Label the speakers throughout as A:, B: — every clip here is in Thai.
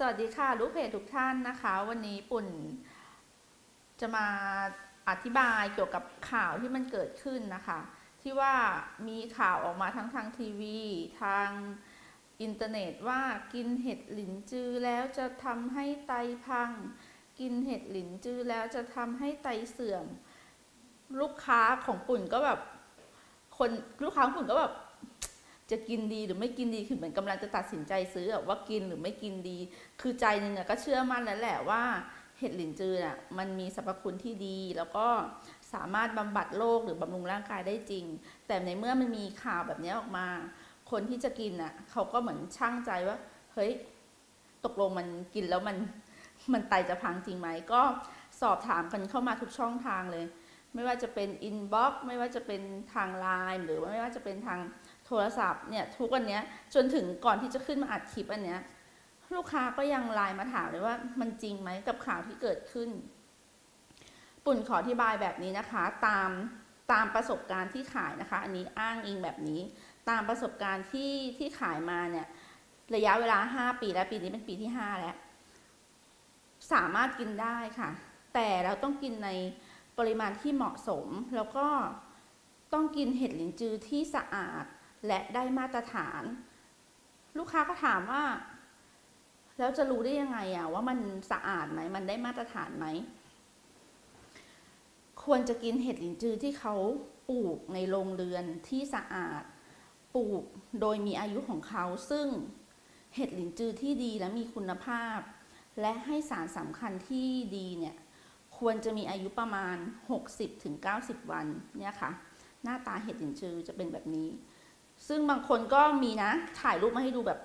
A: สวัสดีค่ะลูกเพจทุกท่านนะคะ วันนี้ปุ่น จะมาอธิบายเกี่ยวกับข่าวที่มันเกิดขึ้นนะคะ ที่ว่ามีข่าวออกมาทั้งทางทีวี ทางอินเทอร์เน็ตว่ากินเห็ดหลินจือแล้วจะทำให้ไตพัง กินเห็ดหลินจือแล้วจะทำให้ไตเสื่อม ลูกค้าของปุ่นก็แบบ คนลูกค้าของปุ่นก็แบบ จะกินดีหรือไม่กินดีคือเหมือนกำลังจะตัดสินใจซื้อว่ากินหรือไม่กินดี คือใจหนึ่งก็เชื่อมั่นแล้วแหละว่าเห็ดหลินจือน่ะมันมีสรรพคุณที่ดี แล้วก็สามารถบำบัดโรคหรือบำรุงร่างกายได้จริง แต่ในเมื่อมันมีข่าวแบบนี้ออกมา คนที่จะกินอะเขาก็เหมือนช่างใจว่าเฮ้ยตกลงมันกินแล้วมันมันไตจะพังจริงไหมก็สอบถามกันเข้ามาทุกช่องทางเลย ไม่ว่าจะเป็นอินบ็อกไม่ว่าจะเป็นทางไลน์หรือว่าไม่ว่าจะเป็นทาง โทรศัพท์เนี่ยทุกวันเนี้ยจนถึงก่อนที่จะขึ้นมาอัดคลิปอันเนี้ยลูกค้าก็ยังไลน์มาถามเลยว่ามันจริงไหมกับข่าวที่เกิดขึ้น ปุ่นขออธิบายแบบนี้นะคะ ตามตามประสบการณ์ที่ขายนะคะ อันนี้อ้างอิงแบบนี้ ตามประสบการณ์ที่ที่ขายมาเนี่ยระยะเวลา 5 ปีแล้วปีนี้เป็นปีที่ 5 แล้ว สามารถกินได้ค่ะ แต่เราต้องกินในปริมาณที่เหมาะสม แล้วก็ต้องกินเห็ดหลินจือที่สะอาด และได้มาตรฐาน ลูกค้าก็ถามว่า แล้วจะรู้ได้ยังไงอะว่ามันสะอาดไหมมันได้มาตรฐานไหมควรจะกินเห็ดหลินจือที่เขาปลูกในโรงเรือนที่สะอาด ปลูกโดยมีอายุของเขา ซึ่งเห็ดหลินจือที่ดีและมีคุณภาพ และให้สารสำคัญที่ดีเนี่ยควรจะมีอายุประมาณ 60-90 วันเนี่ยค่ะ หน้าตาเห็ดหลินจือจะเป็นแบบนี้ ซึ่งบางคนก็มีนะ ถ่ายรูปมาให้ดูแบบ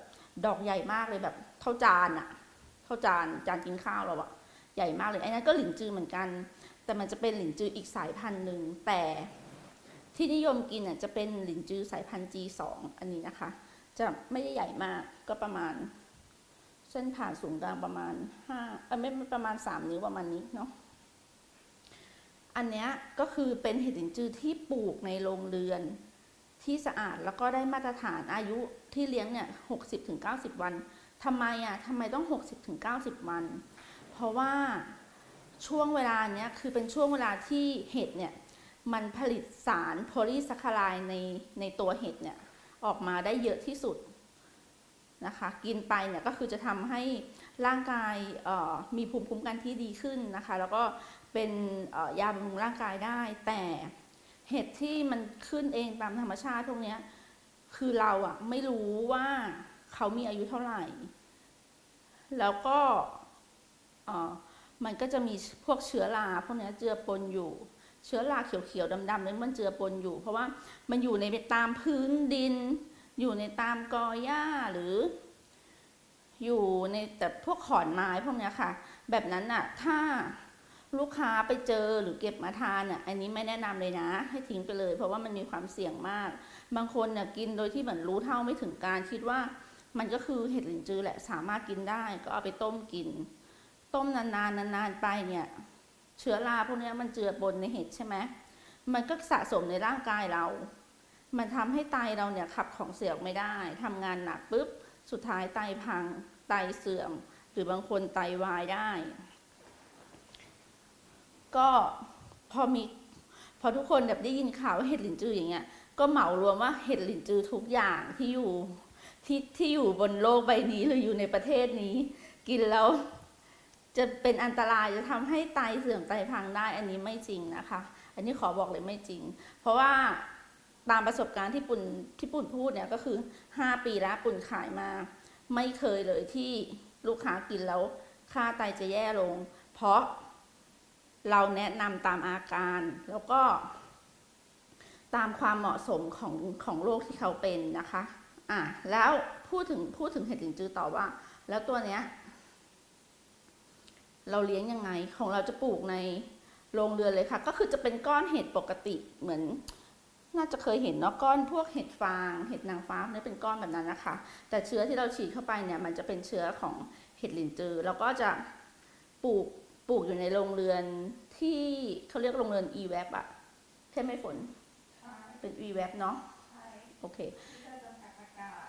A: ดอกใหญ่มากเลยแบบเท่าจานอะเท่าจานจานกินข้าวเราอะใหญ่มากเลยไอ้นั้นก็หลินจือเหมือนกัน แต่มันจะเป็นหลินจืออีกสายพันธุ์หนึ่งแต่ที่นิยมกินอะจะเป็นหลินจือสายพันธุ์ G2 อันนี้นะคะ จะไม่ได้ใหญ่มากก็ประมาณ เส้นผ่านศูนย์กลางประมาณ5เออไม่ไม่ประมาณ 3 นิ้วประมาณนี้เนาะอันเนี้ยก็คือเป็นเห็ดหลินจือที่ปลูกในโรงเรือน ที่สะอาดแล้วก็ได้มาตรฐานอายุที่เลี้ยงเนี่ยหกสิบถึงเก้าสิบวันทำไมอะทำไมต้องหกสิบถึงเก้าสิบวัน เพราะว่าช่วงเวลาเนี้ยคือเป็นช่วงเวลาที่เห็ดเนี่ยมันผลิตสารโพลีซัคคารายในในตัวเห็ดเนี่ยออกมาได้เยอะที่สุดนะคะ กินไปเนี่ยก็คือจะทำให้ร่างกายมีภูมิคุ้มกันที่ดีขึ้นนะคะ แล้วก็เป็นยาบำรุงร่างกายได้แต่ เห็ดที่มันขึ้นเองตามธรรมชาติพวกนี้คือเราอะไม่รู้ว่าเขามีอายุเท่าไหร่ แล้วก็มันก็จะมีพวกเชื้อราพวกนี้เจือปนอยู่ เชื้อราเขียวๆดำๆนั้นมันเจือปนอยู่ เพราะว่ามันอยู่ในตามพื้นดิน อยู่ในตามกอหญ้าหรือ อยู่ในแต่พวกขอนไม้พวกนี้ค่ะ แบบนั้นน่ะถ้า ลูกค้าไปเจอหรือเก็บมาทานน่ะอันนี้ไม่แนะนำเลยนะ ให้ทิ้งไปเลย เพราะว่ามันมีความเสี่ยงมาก บางคนน่ะกินโดยที่เหมือนรู้เท่าไม่ถึงการคิดว่า มันก็คือเห็ดหลินจือแหละสามารถกินได้ ก็เอาไปต้มกิน ต้มนานๆนานๆไปเนี่ยเชื้อราพวกนี้มันเจือปนในเห็ดใช่ไหมมันก็สะสมในร่างกายเรา มันทำให้ไตเราเนี่ยขับของเสียออกไม่ได้ทำงานหนักปุ๊บสุดท้ายไตพังไตเสื่อม หรือบางคนไตวายได้ ก็พอมีพอทุกคนแบบได้ยินข่าวว่าเห็ดหลินจืออย่างเงี้ย ก็เหมารวมว่าเห็ดหลินจือทุกอย่างที่อยู่ที่ที่อยู่บนโลกใบนี้หรืออยู่ในประเทศนี้ กินแล้วจะเป็นอันตรายจะทำให้ไตเสื่อมไตพังได้อันนี้ไม่จริงนะคะ อันนี้ขอบอกเลยไม่จริง เพราะว่าตามประสบการณ์ที่ปุ่นที่ปุ่นพูดเนี่ยก็คือ 5 ปีแล้วปุ่นขายมา ไม่เคยเลยที่ลูกค้ากินแล้วค่าไตจะแย่ลง เพราะ เราแนะนำตามอาการ แล้วก็ ตามความเหมาะสมของของโรคที่เขาเป็นนะคะอะแล้วพูดถึงพูดถึงเห็ดหลินจือต่อว่า แล้วตัวเนี้ย เราเลี้ยงยังไงของเราจะปลูกในโรงเรือนเลยค่ะ ก็คือจะเป็นก้อนเห็ดปกติเหมือน น่าจะเคยเห็นเนาะก้อนพวกเห็ดฟาง เห็ดนางฟ้าเนี่ยเป็นก้อนแบบนั้นนะคะ แต่เชื้อที่เราฉีดเข้าไปเนี่ย มันจะเป็นเชื้อของเห็ดหลินจือแล้วก็จะปลูก ปลูกอยู่ในโรงเรือนที่เขาเรียกโรงเรือน e w a p อะใช่ไหมฝน เป็น e w a p เนาะโอเค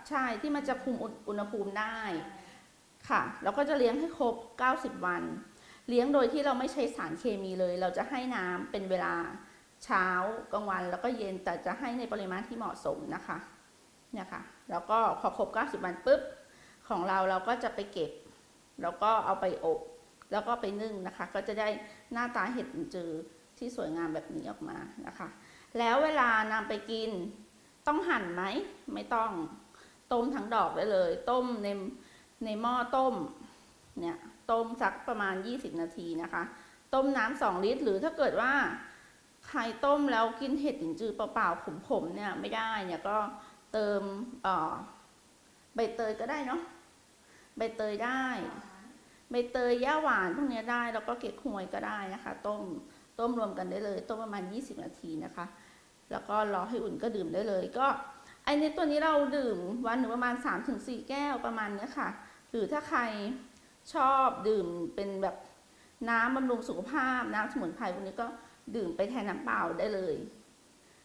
A: ใช่ที่มันจะคุมอุณหภูมิได้ค่ะแล้วก็จะเลี้ยงให้ครบ 90 วัน เลี้ยงโดยที่เราไม่ใช้สารเคมีเลย เราจะให้น้ำเป็นเวลาเช้ากลางวันแล้วก็เย็นแต่จะให้ในปริมาณที่เหมาะสมนะคะเนี่ยค่ะแล้วก็พอครบ 90 วันปุ๊บของเราเราก็จะไปเก็บ แล้วก็เอาไปอบ แล้วก็ไปนึ่งนะคะ ก็จะได้หน้าตาเห็ดลินจือที่สวยงามแบบนี้ออกมานะคะ แล้วเวลานำไปกินต้องหั่นไหมไม่ต้องต้มทั้งดอกได้เลย ต้มในในหม้อต้มเนี่ยต้มสักประมาณ 20 นาทีนะคะ ต้มน้ำสองลิตร หรือถ้าเกิดว่าใครต้มแล้วกินเห็ดหลินจือเปล่าๆขมๆเนี่ยไม่ได้เนี่ยก็เติมใบเตยก็ได้เนาะใบเตยได้ ใบเตยย่าหวานพวกนี้ได้แล้วก็เก๊กฮวยก็ได้นะคะ ต้มต้มรวมกันได้เลย ต้มประมาณ 20 นาทีนะคะ แล้วก็รอให้อุ่นก็ดื่มได้เลย ก็ไอในตัวนี้เราดื่มวันหนึ่งประมาณ 3-4 แก้วประมาณนี้ค่ะ หรือถ้าใครชอบดื่มเป็นแบบน้ำบำรุงสุขภาพ น้ำสมุนไพรพวกนี้ก็ดื่มไปแทนน้ำเปล่าได้เลย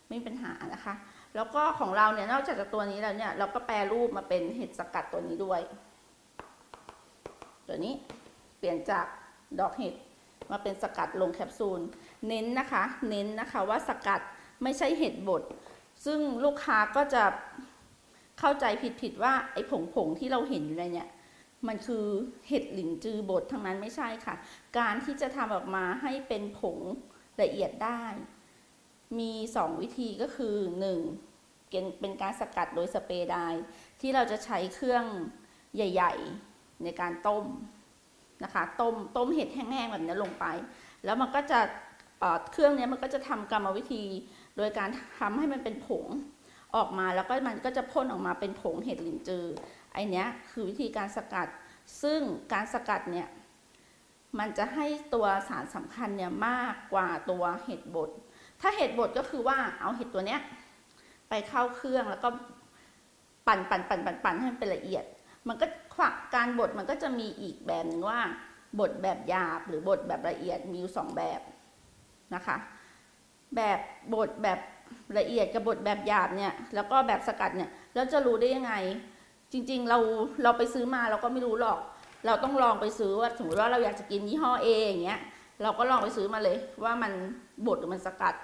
A: ไม่มีปัญหานะคะ แล้วก็ของเราเนี่ยนอกจากตัวนี้แล้วเนี่ยเราก็แปรรูปมาเป็นเห็ดสกัดตัวนี้ด้วย ตัวนี้ เปลี่ยนจากดอกเห็ดมาเป็นสกัดลงแคปซูล เน้นนะคะ เน้นนะคะว่าสกัดไม่ใช่เห็ดบด ซึ่งลูกค้าก็จะเข้าใจผิดๆว่าไอ้ผงผงๆที่เราเห็นอยู่ในเนี่ย มันคือเห็ดหลินจือบดทั้งนั้นไม่ใช่ค่ะ การที่จะทำออกมาให้เป็นผงละเอียดได้ มี 2 วิธีก็คือ 1. เป็นการสกัดโดยสเปรย์ไดร์ที่เราจะใช้เครื่องใหญ่ ๆ ในการต้ม นะคะต้มต้มเห็ดแห้งๆแบบนี้ลงไป แล้วมันก็จะเเครื่องนี้มันก็จะทำกรรมวิธี โดยการทำให้มันเป็นผงออกมาแล้วก็มันก็จะพ่นออกมาเป็นผงเห็ดหลินจือไอเนี้ยคือวิธีการสกัด ซึ่งการสกัดเนี่ยมันจะให้ตัวสารสำคัญเนี่ยมากกว่าตัวเห็ดบดถ้าเห็ดบดก็คือว่าเอาเห็ดตัวเนี้ยไปเข้าเครื่องแล้วก็ปั่นปั่นปั่นปั่นปั่นให้มันเป็นละเอียด มันก็ขวักการบดมันก็จะมีอีกแบบหนึ่งว่าบดแบบหยาบหรือบดแบบละเอียดมีอยู่สองแบบนะคะ แบบบดแบบละเอียดกับบดแบบหยาบเนี่ยแล้วก็แบบสกัดเนี่ยแล้วจะรู้ได้ยังไง จริง ๆ เราเราไปซื้อมาเราก็ไม่รู้หรอก เราต้องลองไปซื้อว่าสมมติว่าเราอยากจะกินยี่ห้อเออย่างเงี้ยเราก็ลองไปซื้อมาเลยว่ามันบดหรือมันสกัด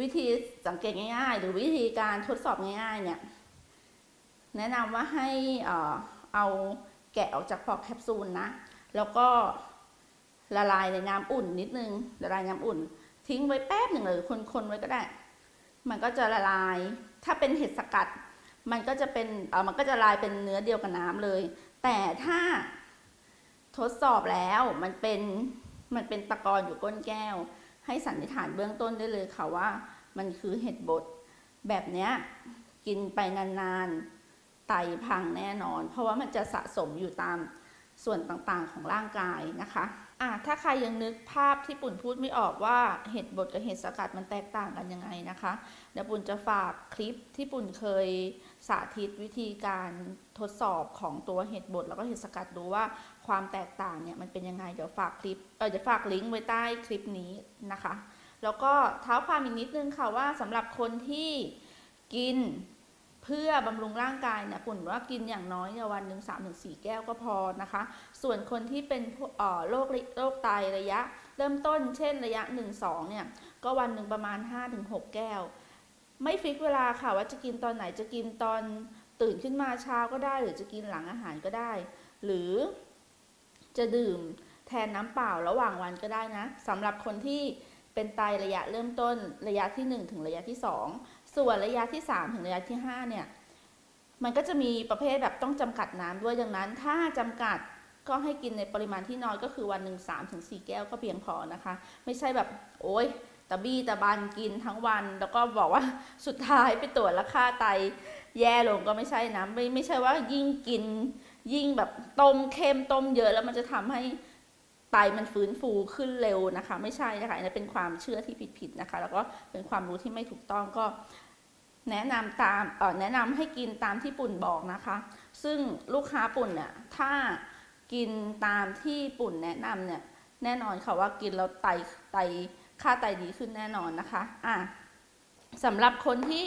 A: วิธีสังเกตง่าย ๆ หรือวิธีการทดสอบง่ายๆเนี่ยแนะนำว่าให้อ่อ เอาแกะออกจากปอกแคปซูลนะ แล้วก็ละลายในน้ำอุ่นนิดนึงละลายน้ำอุ่น ทิ้งไว้แป๊บหนึ่งหรือคนๆไว้ก็ได้ มันก็จะละลาย ถ้าเป็นเห็ดสกัด มันก็จะเป็นเออมันก็จะลายเป็นเนื้อเดียวกับน้ำเลย แต่ถ้าทดสอบแล้วมันเป็นมันเป็นตะกอนอยู่ก้นแก้ว ให้สันนิษฐานเบื้องต้นได้เลยค่ะว่า มันคือเห็ดบดแบบเนี้ยกินไปนานๆ ไตพังแน่นอน เพราะว่ามันจะสะสมอยู่ตามส่วนต่างๆของร่างกายนะคะอะถ้าใครยังนึกภาพที่ปุ่นพูดไม่ออกว่าเห็ดบดกับเห็ดสกัดมันแตกต่างกันยังไงนะคะ เดี๋ยวปุ่นจะฝากคลิปที่ปุ่นเคยสาธิตวิธีการทดสอบของตัวเห็ดบดแล้วก็เห็ดสกัดดูว่าความแตกต่างเนี่ยมันเป็นยังไงเดี๋ยวฝากคลิปเออเดี๋ยวฝากลิงก์ไว้ใต้คลิปนี้นะคะ แล้วก็เท้าความอีกนิดนึงค่ะว่าสำหรับคนที่กิน พื่อบำรุงร่างกายเนี่ยปุ่นว่ากินอย่างน้อยเนี่ยวันหนึ่งสามถึงสี่แก้วก็พอนะคะ ส่วนคนที่เป็นโรคโรคไตระยะ เริ่มต้นเช่นระยะ 1-2 เนี่ย ก็วันหนึ่งประมาณ 5-6 แก้ว ไม่ฟิกเวลาค่ะว่าจะกินตอนไหนจะกินตอนตื่นขึ้นมาเช้าก็ได้ หรือจะกินหลังอาหารก็ได้ หรือจะดื่มแทนน้ำเปล่าระหว่างวันก็ได้นะสำหรับคนที่เป็นไตระยะเริ่มต้นระยะที่ 1 ถึงระยะที่ 2 ส่วนระยะที่ 3 ถึงระยะที่ 5 เนี่ย มันก็จะมีประเภทแบบต้องจำกัดน้ำด้วยดังนั้น ถ้าจำกัดก็ให้กินในปริมาณที่น้อยก็คือวันหนึ่งสามถึงสี่แก้วก็เพียงพอนะคะ ไม่ใช่แบบโอ๊ยตะบี้ตะบันกินทั้งวัน แล้วก็บอกว่าสุดท้ายไปตรวจแล้วค่าไตแย่ลงก็ไม่ใช่นะไม่ไม่ใช่ว่ายิ่งกินยิ่งแบบต้มเค็มต้มเยอะแล้วมันจะทำให้ ไตมันฟื้นฟูขึ้นเร็วนะคะ ไม่ใช่นะคะอันนี้เป็นความเชื่อที่ผิดๆนะคะ แล้วก็เป็นความรู้ที่ไม่ถูกต้องก็แนะนำตามเออแนะนำให้กินตามที่ปุ่นบอกนะคะ ซึ่งลูกค้าปุ่นเนี่ยถ้ากินตามที่ปุ่นแนะนำเนี่ยแน่นอนค่ะว่ากินแล้วไตไตค่าไตดีขึ้นแน่นอนนะคะอะสำหรับคนที่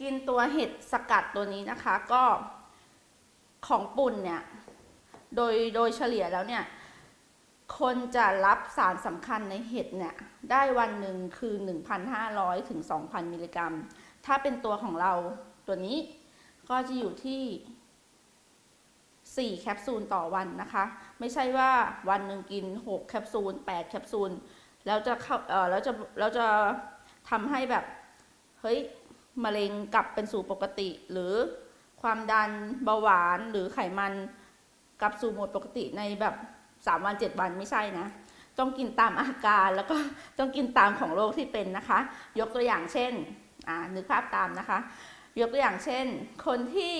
A: กินตัวเห็ดสกัดตัวนี้นะคะก็ของปุ่นเนี่ยโดยโดยเฉลี่ยแล้วเนี่ย คนจะรับสารสำคัญในเห็ดเนี่ยได้วันหนึ่งคือ 1,500 ถึง 2,000 มิลลิกรัม ถ้าเป็นตัวของเราตัวนี้ก็จะอยู่ที่ 4 แคปซูลต่อวันนะคะ ไม่ใช่ว่าวันหนึ่งกิน 6 แคปซูล 8 แคปซูล แล้วจะเข้าเออแล้วจะแล้วจะทำให้แบบ เฮ้ยมะเร็งกลับเป็นสู่ปกติ หรือความดันเบาหวานหรือไขมันกลับสู่โหมดปกติในแบบ สามวันเจ็ดวันไม่ใช่นะ ต้องกินตามอาการแล้วก็ต้องกินตามของโรคที่เป็นนะคะ ยกตัวอย่างเช่นอ่านึกภาพตามนะคะ ยกตัวอย่างเช่น คนที่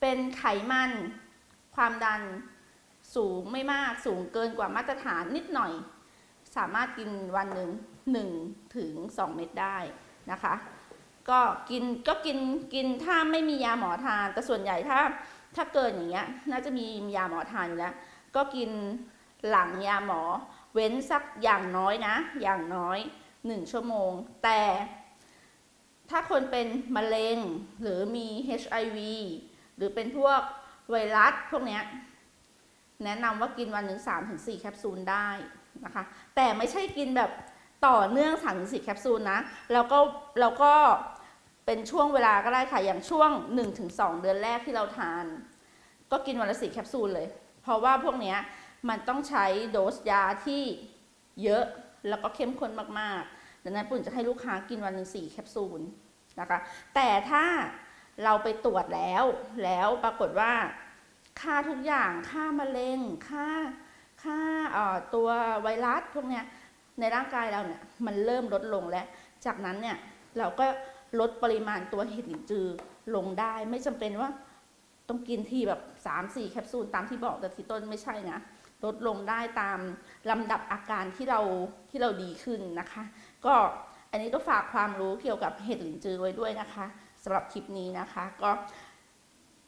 A: เป็นไขมัน ความดันสูงไม่มากสูงเกินกว่ามาตรฐานนิดหน่อย สามารถกินวันหนึ่ง1ถึง2เม็ดได้นะคะ ก็กินก็กินกินถ้าไม่มียาหมอทาน แต่ส่วนใหญ่ถ้าถ้าเกินอย่างเงี้ยน่าจะมียาหมอทานอยู่แล้ว ก็กินหลังยาหมอ เว้นสักอย่างน้อยนะ อย่างน้อย 1 ชั่วโมง แต่ถ้าคนเป็นมะเร็งหรือมี HIV หรือเป็นพวกไวรัสพวกนี้แนะนำว่ากินวันหนึ่ง3-4แคปซูลได้นะคะ แต่ไม่ใช่กินแบบต่อเนื่อง3-4แคปซูลนะ แล้วก็แล้วก็เป็นช่วงเวลาก็ได้ค่ะ อย่างช่วง 1-2 เดือนแรกที่เราทาน ก็กินวันละ4แคปซูลเลย ราะว่าพวกเนี้ยมันต้องใช้โดสยาที่เยอะแล้วก็เข้มข้นมากๆดังนั้นปุ่นจะให้ลูกค้ากินวันหนึ่ง4แคปซูลนะคะ แต่ถ้าเราไปตรวจแล้ว แล้วปรากฏว่า ค่าทุกอย่าง ค่ามะเร็ง ค่า ค่าตัวไวรัสพวกเนี้ย ในร่างกายเราเนี่ย มันเริ่มลดลงแล้ว จากนั้นเนี่ย เราก็ลดปริมาณตัวเห็ดหลินจือลงได้ ไม่จำเป็นว่า ต้องกินทีแบบ 3-4 แคปซูลตามที่บอกแต่ที่ต้นไม่ใช่นะลดลงได้ตามลำดับอาการที่เราที่เราดีขึ้นนะคะ ก็อันนี้ก็ฝากความรู้เกี่ยวกับเห็ดหลินจือไว้ด้วยนะคะสำหรับคลิปนี้นะคะ ก็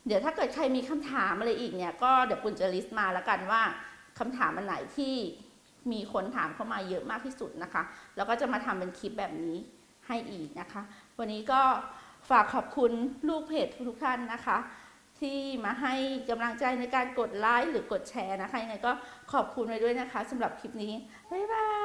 A: เดี๋ยวถ้าเกิดใครมีคำถามอะไรอีกเนี่ยก็เดี๋ยวปุ่นจะลิสต์มาแล้วกันว่าคำถามอันไหนที่มีคนถามเข้ามาเยอะมากที่สุดนะคะ แล้วก็จะมาทำเป็นคลิปแบบนี้ให้อีกนะคะ วันนี้ก็ฝากขอบคุณลูกเพจทุกท่านนะคะ ที่มาให้กำลังใจในการกดไลค์หรือกดแชร์นะคะยังไงก็ขอบคุณไว้ด้วยนะคะสำหรับคลิปนี้ บ๊ายบาย